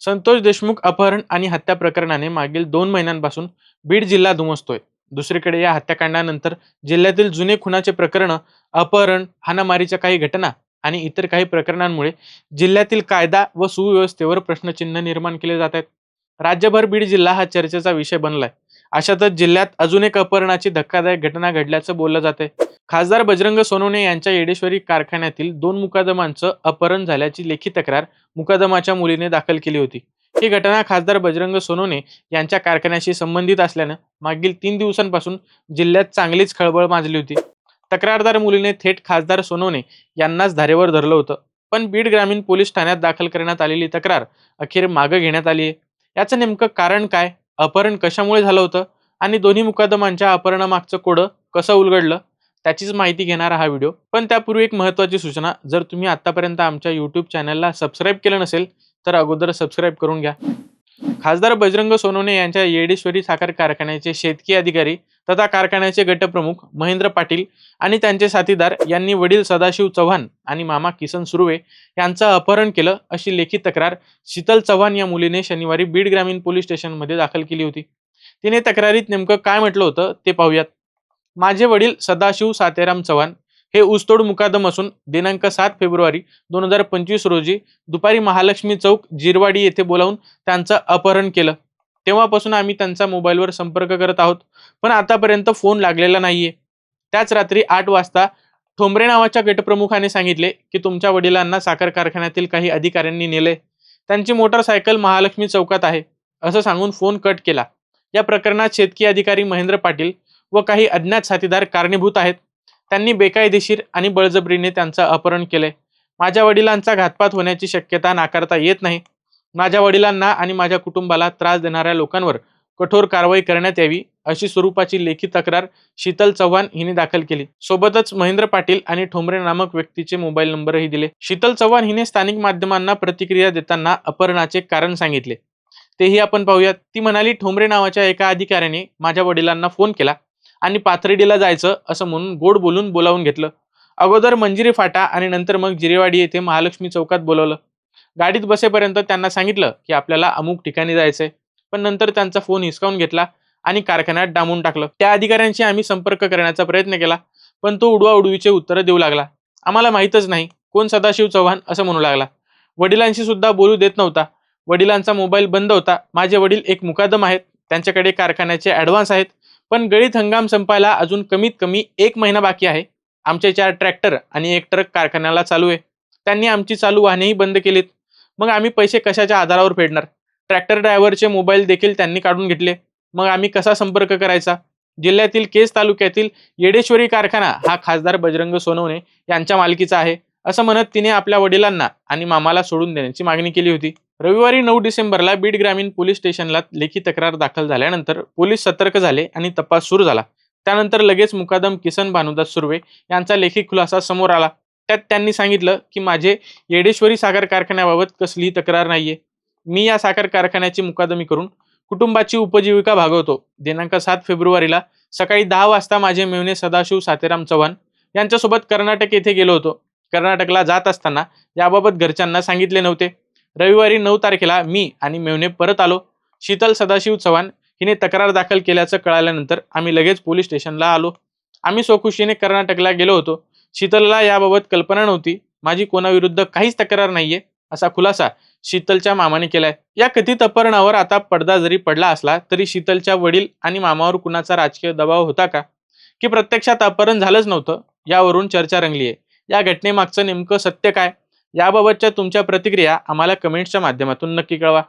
संतोष देशमुख अपहरण आणि हत्या प्रकरणाने मागील दोन महिन्यांपासून बीड जिल्हा धुमसतोय. दुसरीकडे या हत्याकांडानंतर जिल्ह्यातील जुने खुनाचे प्रकरण अपहरण हाणामारीच्या काही घटना आणि इतर काही प्रकरणांमुळे जिल्ह्यातील कायदा व सुव्यवस्थेवर प्रश्नचिन्ह निर्माण केले जात आहेत. राज्यभर बीड जिल्हा हा चर्चेचा विषय बनलाय. अशातच जिल्ह्यात अजून एक अपहरणाची धक्कादायक घटना घडल्याचं बोललं जाते खासदार बजरंग सोनवणे यांच्या येडेश्वरी कारखान्यातील दोन मुकादमांचं अपहरण झाल्याची लेखी तक्रार मुकादमाच्या मुलीने दाखल केली होती. ही घटना खासदार बजरंग सोनवणे यांच्या कारखान्याशी संबंधित असल्यानं मागील तीन दिवसांपासून जिल्ह्यात चांगलीच खळबळ माजली होती. तक्रारदार मुलीने थेट खासदार सोनवणे यांनाच धारेवर धरलं होतं. पण बीड ग्रामीण पोलीस ठाण्यात दाखल करण्यात आलेली तक्रार अखेर मागं घेण्यात आली आहे. याचं नेमकं कारण काय? अपहरण कशामुळे झालं होतं? आणि दोन्ही मुकादमांच्या अपहरणामागचं कोडं कसं उलगडलं? त्याचीच माहिती घेणारा हा व्हिडिओ. पण त्यापूर्वी एक महत्त्वाची सूचना जर तुम्ही आतापर्यंत आमच्या यूट्यूब चॅनलला सबस्क्राईब केलं नसेल तर अगोदर सबस्क्राईब करून घ्या. खासदार बजरंग सोनवणे यांच्या येडेश्वरी साखर कारखान्याचे शेतकी अधिकारी तथा कारखान्याचे गटप्रमुख महेंद्र पाटील आणि त्यांचे साथीदार यांनी वडील सदाशिव चव्हाण आणि मामा किसन सुर्वे यांचं अपहरण केलं अशी लेखी तक्रार शीतल चव्हाण या मुलीने शनिवारी बीड ग्रामीण पोलीस स्टेशनमध्ये दाखल केली होती. तिने तक्रारीत नेमकं काय म्हटलं होतं ते पाहूयात. माझे वडील सदाशिव सातेराम चव्हाण हे ऊसतोड मुकादम असून दिनांक सात फेब्रुवारी दोन हजार पंचवीस रोजी दुपारी महालक्ष्मी चौक जिरवाडी येथे बोलावून त्यांचं अपहरण केलं. तेव्हापासून आम्ही त्यांचा मोबाईलवर संपर्क करत आहोत पण आतापर्यंत फोन लागलेला नाहीये. त्याच रात्री आठ वाजता ठोंबरे नावाच्या गटप्रमुखाने सांगितले की तुमच्या वडिलांना साखर कारखान्यातील काही अधिकाऱ्यांनी नेले त्यांची मोटारसायकल महालक्ष्मी चौकात आहे असं सांगून फोन कट केला. या प्रकरणात शेतकी अधिकारी महेंद्र पाटील व काही अज्ञात साथीदार कारणीभूत आहेत. त्यांनी बेकायदेशीर आणि बळजबरीने त्यांचं अपहरण केलंय. माझ्या वडिलांचा घातपात होण्याची शक्यता नाकारता येत नाही. माझ्या वडिलांना आणि माझ्या कुटुंबाला त्रास देणाऱ्या लोकांवर कठोर कारवाई करण्यात यावी अशी स्वरूपाची लेखी तक्रार शीतल चव्हाण हिने दाखल केली. सोबतच महेंद्र पाटील आणि ठोंबरे नामक व्यक्तीचे मोबाईल नंबरही दिले. शीतल चव्हाण हिने स्थानिक माध्यमांना प्रतिक्रिया देताना अपहरणाचे कारण सांगितले. तेही आपण पाहूयात. ती म्हणाली ठोंबरे नावाच्या एका अधिकाऱ्याने माझ्या वडिलांना फोन केला. आणि पाथर्डीला जायचं असं म्हणून गोड बोलून बोलावून घेतलं. अगोदर मंजिरी फाटा आणि नंतर मग जिरेवाडी येथे महालक्ष्मी चौकात बोलवलं. गाडीत बसेपर्यंत त्यांना सांगितलं की आपल्याला अमुक ठिकाणी जायचंय. पण नंतर त्यांचा फोन हिसकावून घेतला आणि कारखान्यात डांबून टाकलं. त्या अधिकाऱ्यांशी आम्ही संपर्क करण्याचा प्रयत्न केला पण तो उडवा उडवीचे उत्तरं देऊ लागला. आम्हाला माहीतच नाही कोण सदाशिव चव्हाण असं म्हणू लागला. वडिलांशी सुद्धा बोलू देत नव्हता. वडिलांचा मोबाईल बंद होता. माझे वडील एक मुकादम आहेत. त्यांच्याकडे कारखान्याचे ॲडव्हान्स आहेत. पण गळीत हंगाम संपायला अजून कमीत कमी एक महिना बाकी आहे. आमचे चार ट्रॅक्टर आणि एक ट्रक कारखान्याला चालू आहे. त्यांनी आमची चालू वाहनेही बंद केलीत. मग आम्ही पैसे कशाच्या आधारावर फेडणार? ट्रॅक्टर ड्रायव्हरचे मोबाईल देखील त्यांनी काढून घेतले. मग आम्ही कसा संपर्क करायचा? जिल्ह्यातील केस तालुक्यातील येडेश्वरी कारखाना हा खासदार बजरंग सोनवणे यांच्या मालकीचा आहे. असं म्हणत तिने आपल्या वडिलांना आणि मामाला सोडून देण्याची मागणी केली होती. रविवारी नऊ डिसेंबरला बीड ग्रामीण पोलीस स्टेशनला लेखी तक्रार दाखल झाल्यानंतर पोलीस सतर्क झाले आणि तपास सुरू झाला. त्यानंतर लगेच मुकादम किसन भानुदास सुर्वे यांचा लेखी खुलासा समोर आला. त्यात त्यांनी सांगितलं की माझे येडेश्वरी साखर कारखान्याबाबत कसलीही तक्रार नाहीये. मी या साखर कारखान्याची मुकादमी करून कुटुंबाची उपजीविका भागवतो. दिनांक सात फेब्रुवारीला सकाळी दहा वाजता माझे मेवणे सदाशिव सातेराम चव्हाण यांच्यासोबत कर्नाटक येथे गेलो होतो. कर्नाटकला जात असताना याबाबत घरच्यांना सांगितले नव्हते. रविवारी नऊ तारखेला मी आणि मेवणे परत आलो. शीतल सदाशिव चव्हाण हिने तक्रार दाखल केल्याचं कळाल्यानंतर आम्ही लगेच पोलीस स्टेशनला आलो. आम्ही स्वखुशीने कर्नाटकला गेलो होतो. शीतलला याबाबत कल्पना नव्हती. माझी कोणाविरुद्ध काहीच तक्रार नाहीये असा खुलासा शीतलच्या मामाने केलाय. या कथित अपहरणावर आता पडदा जरी पडला असला तरी शीतलच्या वडील आणि मामावर कुणाचा राजकीय दबाव होता का? की प्रत्यक्षात अपहरण झालंच नव्हतं? यावरून चर्चा रंगली आहे या घटनेमागचं नेमकं सत्य काय? याबाबतच्या तुमच्या प्रतिक्रिया आम्हाला कमेंट्सच्या माध्यमातून नक्की कळवा.